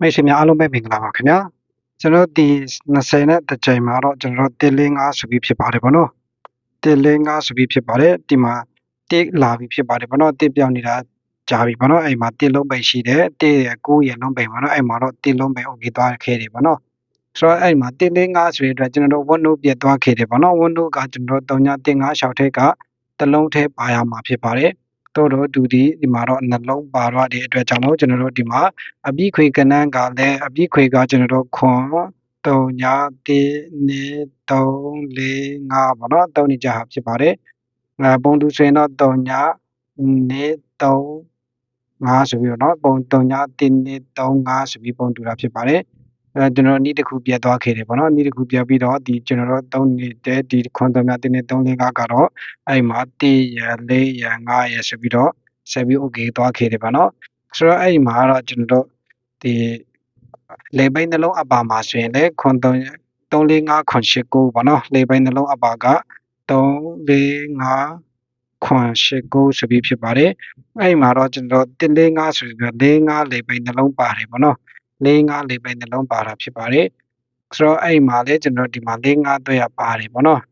မိတ်ဆွေများအားလုံးပဲမင်္ဂလာပါခင်ဗျာကျွန်တော်ဒီ20နဲ့တစ်ကြိမ်မှာတော့ကျွန်တော်145ဆိုပြီးဖြစ်ပါတယ်ဗောနော်145ဆိုပြီးဖြစ်ပါတယ်ဒီမှာတစ်လာပြီးဖြစ်ပါတယ်ဗောနော်တစ်ပြောင်းနေတာကြာပြီဗောနော်အဲ့မှာတစ်လုံးပိန်ရှိတယ်တစ်ရ9ရလုံးပိန်ဗောနော်အဲ့မှာတော့တစ်လုံးပိန် okay သွားခဲ့တယ်ဗောနော်ဆိုတော့အဲ့မှာ145ဆိုတဲ့အတွက်ကျွန်တော်တို့ဝတ်နိုးပြတ်သွားခဲ့တယ်ဗောနော်ဝတ်နိုးကကျွန်တော်တို့3956ထက်ကတလုံးထဲပါရမှာဖြစ်ပါတယ် တို့တော့သူဒီဒီမှာတော့နှလုံးပါတော့တဲ့အတွက်ကြောင့်မို့ကျွန်တော်တို့ဒီမှာအပိခွေကဏ္ဍကလည်းအပိခွေကကျွန်တော်တို့ခွန်3ညာ1 2 3 4 5ပေါ့နော်တုံးနေကြဖြစ်ပါတယ်အဲပုံတူဆိုရင်တော့3ညာ1 2 3 5ဆိုပြီးတော့နော်ပုံ3ညာ1 2 3 5ဆိုပြီးပုံတူတာဖြစ်ပါတယ် အဲကျွန်တော်ဤတစ်ခုပြတ်သွားခဲ့တယ်ပေါ့နော်ဤတစ်ခုပြတ်ပြီးတော့ဒီကျွန်တော်တို့3နေတဲ့ဒီခွန်3ည1နေ3 4 5ကတော့အဲ့မှာ1ရ4ရ5ရဆိုပြီးတော့ဆက်ပြီး okay သွားခဲ့တယ်ပေါ့နော်ဆိုတော့အဲ့ဒီမှာတော့ကျွန်တော်တို့ဒီလေပိတ်နှလုံးအပါမှာဆိုရင်လည်းခွန်3 345ခွန်8 9ပေါ့နော်လေပိတ်နှလုံးအပါက345ခွန်8 9ဆိုပြီးဖြစ်ပါတယ်အဲ့ဒီမှာတော့ကျွန်တော်145ဆိုပြီးတော့45လေပိတ်နှလုံးပါတယ်ပေါ့နော် 45လေပိတ်နှလုံးပါတာဖြစ်ပါတယ်ဆိုတော့အဲ့ဒီမှာလည်းကျွန်တော်ဒီမှာ45တွေ့ရပါတယ်ပေါ့နော်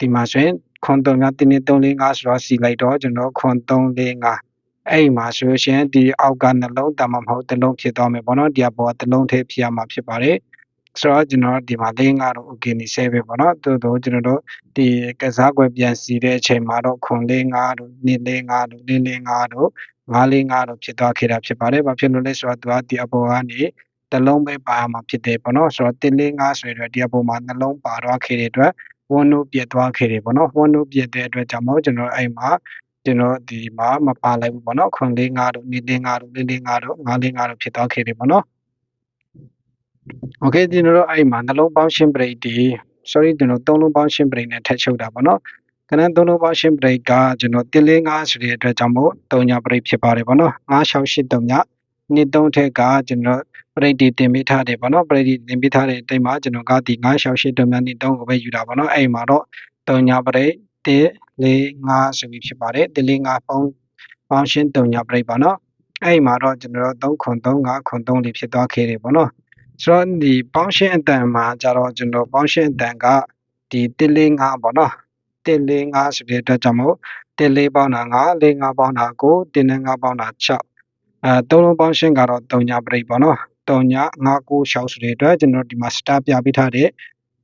ဒီမှာဆိုရင်ခွန်3 5 1 3 4 5ဆိုတော့စီလိုက်တော့ကျွန်တော်ခွန်3 4 5အဲ့ဒီမှာဆိုလို့ရှိရင်ဒီအောက်ကနှလုံးတမမဟုတ်တစ်လုံးဖြစ်သွားမယ်ပေါ့နော်ဒီအပေါ်ကတစ်လုံးထဲဖြစ်ရမှာဖြစ်ပါတယ် ဆိုတော့ကျွန်တော်ဒီမှာ၄၅တော့ okay နေဆဲပဲပေါ့နော်တိုးတော့ကျွန်တော်တို့ဒီကစားကွယ်ပြန်စီတဲ့အချိန်မှာတော့ခွန်၄၅တို့၂၄၅တို့၄၄၅တို့၅၄၅တို့ဖြစ်သွားခဲ့တာဖြစ်ပါတယ်ဘာဖြစ်လို့လဲဆိုတော့သူကဒီအပေါ်ကနေတလုံးပဲပါမှာဖြစ်တယ်ပေါ့နော်ဆိုတော့1 4 5ဆိုရတဲ့ဒီအပေါ်မှာနှလုံးပါသွားခဲ့တဲ့အတွက်ဝန်းတို့ပြတ်သွားခဲ့တယ်ပေါ့နော်ဝန်းတို့ပြတ်တဲ့အတွက်ကြောင့်မို့ကျွန်တော်အဲ့မှာကျွန်တော်ဒီမှာမပါလိုက်ဘူးပေါ့နော်ခွန်လေး၅တို့နေလေး၅တို့လေးလေး၅တို့၅လေး၅တို့ဖြစ်သွားခဲ့တယ်ပေါ့နော် โอเคကျွန်တော်တို့အဲ့မှာနှလုံးပေါင်းရှင်းပရိတ်ဒီ sorry ကျွန်တော်သုံးလုံးပေါင်းရှင်းပရိတ်နဲ့ထပ်ချုပ်တာပေါ့နော်ကနန်းသုံးလုံးပေါင်းရှင်းပရိတ်ကကျွန်တော်1 4 5ဆိုတဲ့အတွက်ကြောင့်မို့3ညပရိတ်ဖြစ်ပါတယ်ပေါ့နော်9 6 8 3ညနှစ်သုံးထက်ကကျွန်တော်ပရိတ်တီတင်ပေးထားတယ်ပေါ့နော်ပရိတ်တီတင်ပေးထားတဲ့အချိန်မှာကျွန်တော်ကဒီ9 6 8 3ညနှစ်သုံးကိုပဲယူတာပေါ့နော်အဲ့မှာတော့3ညပရိတ်1 4 5ဆိုပြီးဖြစ်ပါတယ်1 4 5ပေါင်းပေါင်းရှင်း3ညပရိတ်ပါနော်အဲ့မှာတော့ကျွန်တော်တို့3ခွန်3 5ခွန်3လေးဖြစ်သွားခဲ့တယ်ပေါ့နော် ဆိုတော့ဒီပေါင်းရှင်းအတန်မှာကြတော့ကျွန်တော်ပေါင်းရှင်းအတန်ကဒီ1 4 5ပေါ့နော်1 4 5ဆိုတဲ့အတွက်ကြောင့်မို့1 4ပေါင်းတာ9 4 5ပေါင်းတာ9 1နဲ့9ပေါင်းတာ6အဲသုံးလုံးပေါင်းရှင်းကတော့3ညပရိတ်ပေါ့နော်3ည9 9 6ဆိုတဲ့အတွက်ကျွန်တော်ဒီမှာ star ပြပေးထားတဲ့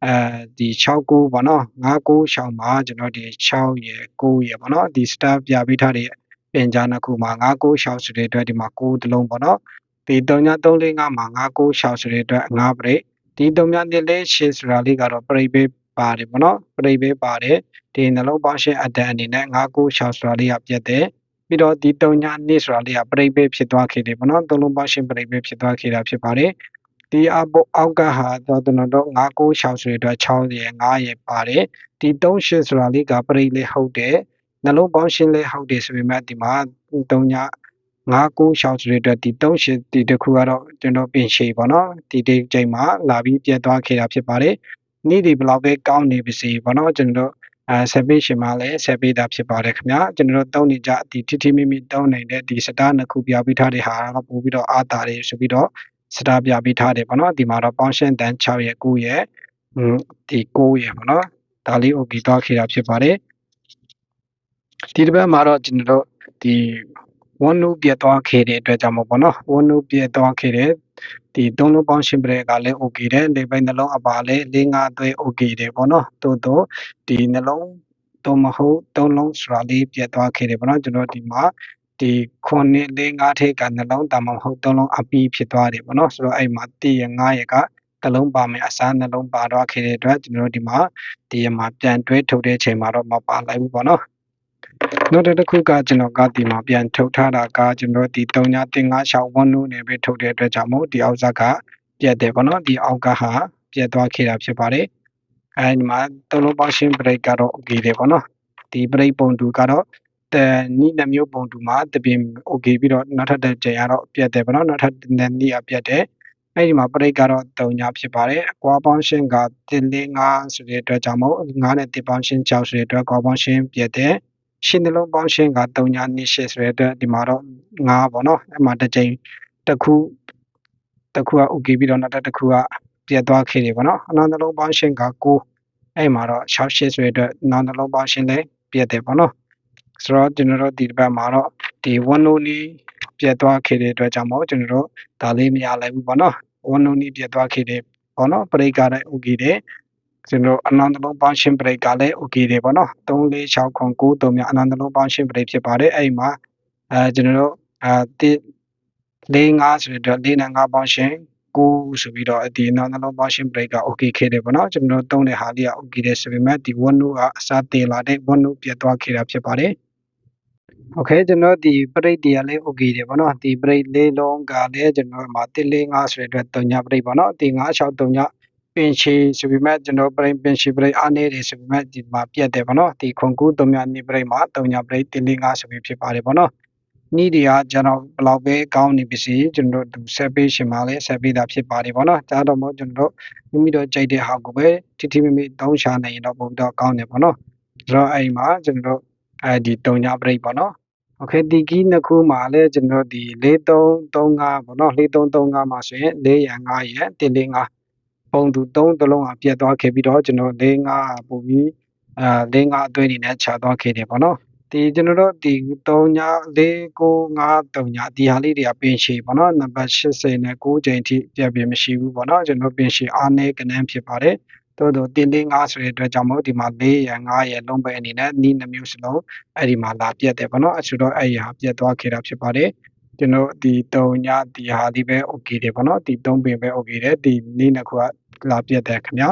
အဲဒီ6ကိုပေါ့နော်9 9 6မှာကျွန်တော်ဒီ6ရယ်9ရယ်ပေါ့နော်ဒီ star ပြပေးထားတဲ့ပင်ကြားနှစ်ခုမှာ9 9 6ဆိုတဲ့အတွက်ဒီမှာ9တလုံးပေါ့နော် ဒီ3ည345မှာ9 9 6ဆိုတဲ့အတွက်9ပရိတ်ဒီ3ည1လေးရှေ့ဆိုတာလေးကတော့ပရိတ်ပဲပါတယ်ပေါ့နော်ပရိတ်ပဲပါတယ်ဒီနှလုံးပေါင်းရှင်းအတန်အနေနဲ့9 9 6ဆိုတာလေးကပြတ်တယ်ပြီးတော့ဒီ3ည2ဆိုတာလေးကပရိတ်ပဲဖြစ်သွားခဲ့တယ်ပေါ့နော်သုံးလုံးပေါင်းရှင်းပရိတ်ပဲဖြစ်သွားခဲ့တာဖြစ်ပါတယ်ဒီအပေါ်အောက်ကဟာတော့ကျွန်တော်တို့996ဆိုတဲ့အတွက်6ရယ်9ရယ်ပါတယ်ဒီ38ဆိုတာလေးကပရိတ်လေးဟုတ်တယ်နှလုံးပေါင်းရှင်းလေးဟုတ်တယ်ဆိုပေမဲ့ဒီမှာ3ည 996ဆိုတဲ့အတွက်ဒီ38ဒီတစ်ခုကတော့ကျွန်တော်ပြင်ရှည်ပေါ့နော်ဒီဒီချိန်မှာလာပြီးပြတ်သွားခဲ့တာဖြစ်ပါတယ်နေ့ဒီဘလောက်ပဲကောင်းနေပါစေပေါ့နော်ကျွန်တော်အဲဆက်ပေးရှင်မှာလည်းဆက်ပေးတာဖြစ်ပါတယ်ခင်ဗျာကျွန်တော်တို့တုံးနေကြဒီထိထိမိမိတုံးနေတဲ့ဒီစတားနှစ်ခုပြပေးထားတဲ့ဟာကပို့ပြီးတော့အားတာတွေဆိုပြီးတော့စတားပြပေးထားတယ်ပေါ့နော်ဒီမှာတော့ပေါင်းရှင်းတန်6ရဲ့9ရဲ့ဒီ9ရဲ့ပေါ့နော်ဒါလေး okay သွားခဲ့တာဖြစ်ပါတယ်ဒီတစ်ပတ်မှာတော့ကျွန်တော်တို့ဒီ ဝန်နုပြတ်သွားခဲ့တဲ့အတွက်ကြောင့်မို့ပေါ့နော်ဝန်နုပြတ်သွားခဲ့တဲ့ဒီသုံးလုံးပေါင်းရှင်းပရဲကလည်း okay တယ်လေပိုင်းနှလုံးအပါလည်း၄၅သွဲ okay တယ်ပေါ့နော်တိုးတော့ဒီနှလုံးတော့မဟုတ်သုံးလုံးဆိုတာလေးပြတ်သွားခဲ့တယ်ပေါ့နော်ကျွန်တော်ဒီမှာဒီခုနှစ်လေးငါးထက်ကနှလုံးတာမဟုတ်သုံးလုံးအပီးဖြစ်သွားတယ်ပေါ့နော်ဆိုတော့အဲ့မှာတရငါးရက်ကနှလုံးပါမယ်အစားနှလုံးပါတော့ခဲ့တဲ့အတွက်ကျွန်တော်တို့ဒီမှာဒီမှာပြန်တွဲထုတ်တဲ့အချိန်မှာတော့မပါလိုက်ဘူးပေါ့နော် နောက်တစ်ခုကကျွန်တော်ကဒီမှာပြန်ထုတ်ထားတာကကျွန်တော်ဒီ3ညတင်9ရှောင်းဝန်နုနဲ့ပဲထုတ်တဲ့အတွက်ကြောင့်မို့ဒီအောက်ဇက်ကပြတ်တယ်ပေါ့နော်ဒီအောက်ကဟာပြတ်သွားခဲ့တာဖြစ်ပါတယ်အဲဒီမှာသုံးလုံးပေါင်းရှင်း break ကတော့ okay တယ်ပေါ့နော်ဒီ break ပုံတူကတော့တနိနှမျိုးပုံတူမှာတပြင် okay ပြီးတော့နောက်ထပ်တစ်ကြိမ်ကတော့ပြတ်တယ်ပေါ့နော်နောက်ထပ်တစ်နည်းအပြတ်တယ်အဲ့ဒီမှာ break ကတော့3ညဖြစ်ပါတယ်အကွာပေါင်းရှင်းက145ဆိုတဲ့အတွက်ကြောင့်မို့9နဲ့1ပေါင်းရှင်း6ဆိုတဲ့အတွက်ကွာပေါင်းရှင်းပြတ်တယ် ရှင်းနှလုံးပေါင်းရှင်းက3ည2ရှစ်ဆိုတဲ့အတွက်ဒီမှာတော့9ပေါ့နော်အဲ့မှာတစ်ကြိမ်တစ်ခုတစ်ခုက okay ပြီးတော့နောက်ထပ်တစ်ခုကပြတ်သွားခဲ့တယ်ပေါ့နော်အနောက်နှလုံးပေါင်းရှင်းက9အဲ့မှာတော့6ရှစ်ဆိုတဲ့အတွက်နောက်နှလုံးပေါင်းရှင်းလည်းပြတ်တယ်ပေါ့နော်ဆိုတော့ကျွန်တော်တို့ဒီတစ်ပတ်မှာတော့ဒီ1နိုနီပြတ်သွားခဲ့တဲ့အတွက်ကြောင့်မို့ကျွန်တော်တို့ဒါလေးမရလိုက်ဘူးပေါ့နော်1နိုနီပြတ်သွားခဲ့တဲ့ပေါ့နော်ပရိတ်ကလည်း okay တယ် ကျွန်တော်အနန္တလုံးပေါင်းရှင်းပရိတ်ကလည်း okay တယ်ပေါ့နော်3 4 6 9 9 3မြအနန္တလုံးပေါင်းရှင်းပရိတ်ဖြစ်ပါတယ်အဲ့မှာအဲကျွန်တော်တို့အဲတိ၄5ဆိုတဲ့၄နဲ့5ပေါင်းရှင်း9ဆိုပြီးတော့ဒီနောက်နှလုံးပေါင်းရှင်း break က okay ခဲ့တယ်ပေါ့နော်ကျွန်တော်တို့သုံးတဲ့ဟာလေးက okay တယ်ဆိုပေမဲ့ဒီ one note ကအစားတင်လာတဲ့ one note ပြတ်သွားခဲ့တာဖြစ်ပါတယ် okay ကျွန်တော်ဒီ break တွေကလည်း okay တယ်ပေါ့နော်ဒီ break လေးလုံးကလည်းကျွန်တော်မှာ145ဆိုတဲ့အတွက်3ည break ပေါ့နော်ဒီ963ည ပင်ချီဆိုပေမဲ့ကျွန်တော် break ပင်ချီ break အားနေတယ်ဆိုပေမဲ့ဒီမှာပြတ်တယ်ပေါ့နော်ဒီခွန်ကူ3ညနေ break မှာ3ည break 145ဆိုပြီးဖြစ်ပါတယ်ပေါ့နော် နီးတွေကကျွန်တော်ဘယ်လောက်ပဲကောင်းနေပါစေကျွန်တော်တို့ဆက်ပေးရှင်ပါလဲဆက်ပေးတာဖြစ်ပါတယ်ဗောနော်ဒါတော့မို့ကျွန်တော်တို့မိမိတို့ကြိုက်တဲ့ဟာကိုပဲထိထိမိမိတောင်းချနိုင်ရင်တော့ပုံတော့ကောင်းတယ်ဗောနော်ဆိုတော့အဲ့မှာကျွန်တော်တို့အဲဒီတုံညာပရိတ်ဗောနော်โอเคဒီကီးနှစ်ခုမှာလည်းကျွန်တော်ဒီ4335ဗောနော်4335မှာဆိုရင်4ရ5ရ145 ပုံသူ3တလုံးအပြတ်သွားခဲ့ပြီးတော့ကျွန်တော်45ပုံပြီးအာ45အသွေးအနေနဲ့ခြာသွားခဲ့တယ်ဗောနော်ဒီကျွန်တော်တို့ဒီ3ည4953ညဒီဟာလေးတွေကပင်ရှည်ပေါ့နော်နံပါတ်80နဲ့9ချိန်ထိပြပြမရှိဘူးပေါ့နော်ကျွန်တော်ပင်ရှည်အားနည်းကနန်းဖြစ်ပါတယ်တိုးတော့တင်းတင်း5ဆိုတဲ့အတွက်ကြောင့်မို့ဒီမှာ4ရ5ရလုံးပဲအနေနဲ့နီးနှမျိုးစလုံးအဲ့ဒီမှာလာပြတ်တယ်ပေါ့နော်အဆူတော့အဲ့ဒီဟာပြတ်သွားခဲ့တာဖြစ်ပါတယ်ကျွန်တော်ဒီ3ညဒီဟာလေးပဲ okay တယ်ပေါ့နော်ဒီ3ပင်ပဲ okay တယ်ဒီနေ့နှစ်ခုက လာပြတ်တယ်ခင်ဗျာ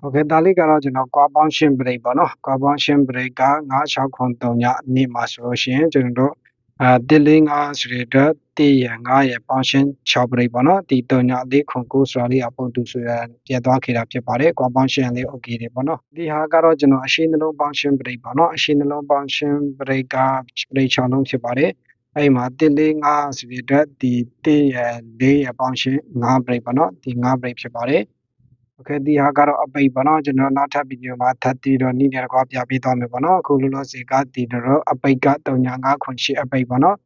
โอเคဒါလေးကတော့ကျွန်တော်ကွာပေါင်းရှင်း break ပေါ့နော်ကွာပေါင်းရှင်း break က9693ညနေ့မှာဆိုလို့ရှိရင်ကျွန်တော်တို့အာ145ဆိုတဲ့အတွက်1ရ5ရပေါင်းရှင်း6 break ပေါ့နော်ဒီ3ညလေးခွန်9ဆိုတာလေးအပုံတူဆိုရပြတ်သွားခဲ့တာဖြစ်ပါတယ်ကွာပေါင်းရှင်းလေး okay တယ်ပေါ့နော်ဒီဟာကတော့ကျွန်တော်အရှိနှလုံးပေါင်းရှင်း break ပေါ့နော်အရှိနှလုံးပေါင်းရှင်း break က break 6လုံးဖြစ်ပါတယ်အဲ့မှာ145ဆိုတဲ့အတွက်ဒီ1ရ4ရပေါင်းရှင်း5 break ပေါ့နော်ဒီ5 break ဖြစ်ပါတယ် okay ဒီဟာကတော့အပိတ်ပါနော်ကျွန်တော်နောက်ထပ်ဗီဒီယိုမှာထပ်တည်တော့နေ့ရက်ကွာပြပေးသွားမယ်ပေါ့နော်အခုလောလောဆယ်ကတည်တော့အပိတ်က3998အပိတ်ပါနော်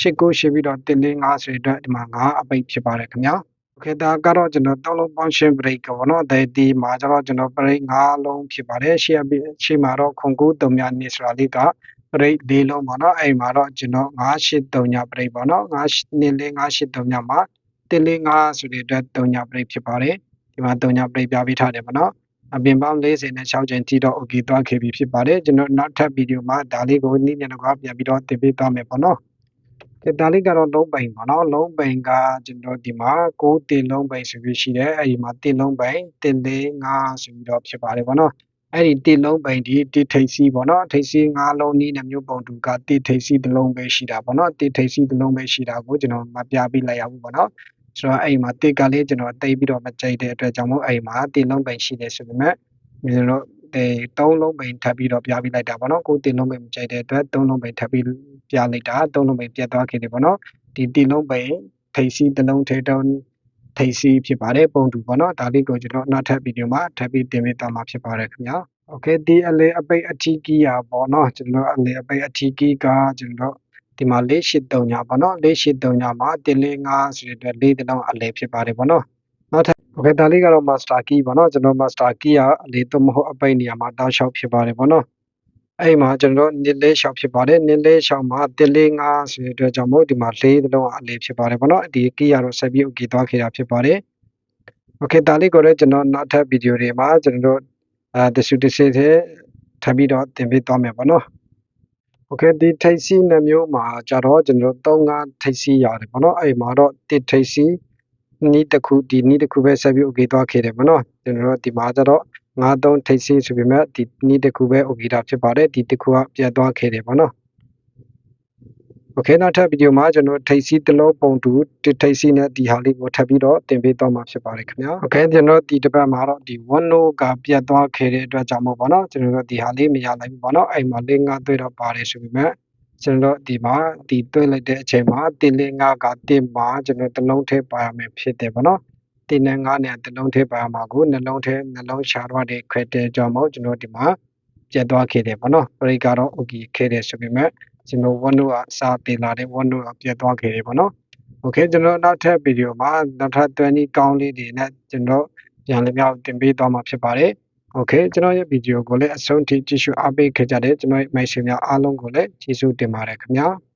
၈ကိုရှိပြီးတော့350ဆိုတဲ့အတွက်ဒီမှာ9အပိတ်ဖြစ်ပါတယ်ခင်ဗျာ okay ဒါကတော့ကျွန်တော်သုံးလုံးပေါင်းရှင် break ပေါ့နော်ဒါဒီမှာကျတော့ကျွန်တော် break 9လုံးဖြစ်ပါတယ်ရှေ့ရှေ့မှာတော့ခွန်ကူ300နေဆိုတာလေးက break ၄လုံးပေါ့နော်အဲ့မှာတော့ကျွန်တော်983ည break ပေါ့နော်9 24 983ညမှာ345ဆိုတဲ့အတွက်3ည break ဖြစ်ပါတယ် ဒီမှာ3ည break ပြပေးထားတယ်ပေါ့နော်အပြင်ပေါင်း40နဲ့6ချိန်ထိတော့ okay သွားခဲ့ပြီဖြစ်ပါတယ်ကျွန်တော်နောက်ထပ်ဗီဒီယိုမှာဒါလေးကိုနေ့ညနေကပြန်ပြီးတော့တင်ပေးသွားမယ်ပေါ့နော်ဒီဒါလေးကတော့လုံးပိန်ပေါ့နော်လုံးပိန်ကကျွန်တော်ဒီမှာ6တင်လုံးပိန်ဆိုပြီးရှိတယ်အဲ့ဒီမှာတင်လုံးပိန်တင်လေး5ဆိုပြီးတော့ဖြစ်ပါတယ်ပေါ့နော်အဲ့ဒီတင်လုံးပိန်ဒီတိထိတ်စီပေါ့နော်ထိတ်စီ5လုံးနီးနှမျိုးပုံတူကတိထိတ်စီတစ်လုံးပဲရှိတာပေါ့နော်တိထိတ်စီတစ်လုံးပဲရှိတာကိုကျွန်တော်မပြပေးလိုက်ရဘူးပေါ့နော် ဆိုတော့အဲ့မှာတစ်ကလေးကျွန်တော်တိတ်ပြီးတော့မကြိုက်တဲ့အတွက်ကြောင့်မို့အဲ့မှာတင်လုံးပိန်ရှိတယ်ဆိုပေမဲ့ကျွန်တော်အဲသုံးလုံးပိန်ထပ်ပြီးတော့ပြပေးလိုက်တာပေါ့နော်ကိုတင်လုံးပိန်မကြိုက်တဲ့အတွက်သုံးလုံးပိန်ထပ်ပြီးပြလိုက်တာသုံးလုံးပိန်ပြတ်သွားခဲ့တယ်ပေါ့နော်ဒီတင်လုံးပိန်ထိတ်စီတစ်လုံးထဲတုံးထိတ်စီဖြစ်ပါတယ်ပုံတူပေါ့နော်ဒါလေးကိုကျွန်တော်နောက်ထပ်ဗီဒီယိုမှာထပ်ပြီးတင်ပေးသွားမှာဖြစ်ပါတယ်ခင်ဗျာโอเคဒီအလေအပိတ်အထီးကြီးอ่ะပေါ့နော်ကျွန်တော်အလေအပိတ်အထီးကြီးကကျွန်တော် ဒီမှာ၄၈၃ညပေါ့နော်၄၈၃ညမှာတင်လေး5ဆိုတဲ့အတွက်၄တလုံးအလဲဖြစ်ပါတယ်ပေါ့နော်နောက်ထပ် okay ဒါလေးကတော့ master key ပေါ့နော်ကျွန်တော် master key ကအလေးသို့မဟုတ်အပိတ်နေရာမှာတောက်လျှောက်ဖြစ်ပါတယ်ပေါ့နော်အဲ့မှာကျွန်တော်နစ်လေးလျှောက်ဖြစ်ပါတယ်နစ်လေးလျှောက်မှာတင်လေး5ဆိုတဲ့အတွက်ကြောင့်မို့ဒီမှာ၄တလုံးအလဲဖြစ်ပါတယ်ပေါ့နော်ဒီ key ကတော့ဆက်ပြီး okay သွားခဲ့တာဖြစ်ပါတယ် okay ဒါလေးကိုလည်းကျွန်တော်နောက်ထပ်ဗီဒီယိုတွေမှာကျွန်တော်တို့အဲတဆူတဆူတဲ့ထပ်ပြီးတော့တင်ပေးသွားမယ်ပေါ့နော် โอเคဒီထိတ်စီနှမျိုးမှာကြတော့ကျွန်တော်35ထိတ်စီရတယ်ပေါ့နော်အဲ့မှာတော့တစ်ထိတ်စီနီးတစ်ခုဒီနီးတစ်ခုပဲဆက်ပြီး okay သွားခဲ့တယ်ပေါ့နော်ကျွန်တော်တို့ဒီမှာကြတော့53ထိတ်စီဆိုပေမဲ့ဒီနီးတစ်ခုပဲ okay တာဖြစ်ပါတယ်ဒီတစ်ခုကပြတ်သွားခဲ့တယ်ပေါ့နော် โอเคနောက်ထပ်ဗီဒီယိုမှာကျွန်တော်ထိတ်စီတစ်လုံးပုံတူတစ်ထိတ်စီနဲ့ဒီဟာလေးကိုထပ်ပြီးတော့တင်ပေးသွားမှာဖြစ်ပါတယ်ခင်ဗျာโอเคကျွန်တော်ဒီတစ်ပတ်မှာတော့ဒီ1 no ကပြတ်သွားခဲ့တဲ့အတွက်ကြောင့်မို့ပေါ့နော်ကျွန်တော်တို့ဒီဟာလေးမရနိုင်ဘူးပေါ့နော်အဲ့မှာလေးငါတွေ့တော့ပါတယ်ဆိုပေမဲ့ကျွန်တော်ဒီမှာဒီတွေ့လိုက်တဲ့အချိန်မှာတင်လေးငါကတင်မှာကျွန်တော်တစ်လုံးထဲပါရမယ်ဖြစ်တယ်ပေါ့နော်တင်နဲ့ငါနဲ့တစ်လုံးထဲပါရမှာကိုနှလုံးထဲနှလုံးရှာတော့တဲ့ credit ကြောင့်မို့ကျွန်တော်ဒီမှာပြတ်သွားခဲ့တယ်ပေါ့နော်ပရိတ်ကတော့ okay ခဲ့တယ်ဆိုပေမဲ့ ကျွန်တော် OneNote ကစာတင်လာတဲ့ OneNote ကပြတ်သွားခဲ့တယ်ပေါ့နော်။ Okay ကျွန်တော်နောက်ထပ်ဗီဒီယိုမှာနောက်ထပ်20ကောင်းလေးတွေနဲ့ကျွန်တော်ပြန်လည်မြောက်တင်ပေးသွားမှာဖြစ်ပါတယ်။ Okay ကျွန်တော်ရဲ့ဗီဒီယိုကိုလည်းအဆုံးထိကြည့်ရှုအားပေးခဲ့ကြတဲ့ကျွန်တော်ရဲ့မိတ်ဆွေများအားလုံးကိုလည်းကျေးဇူးတင်ပါတယ်ခင်ဗျာ။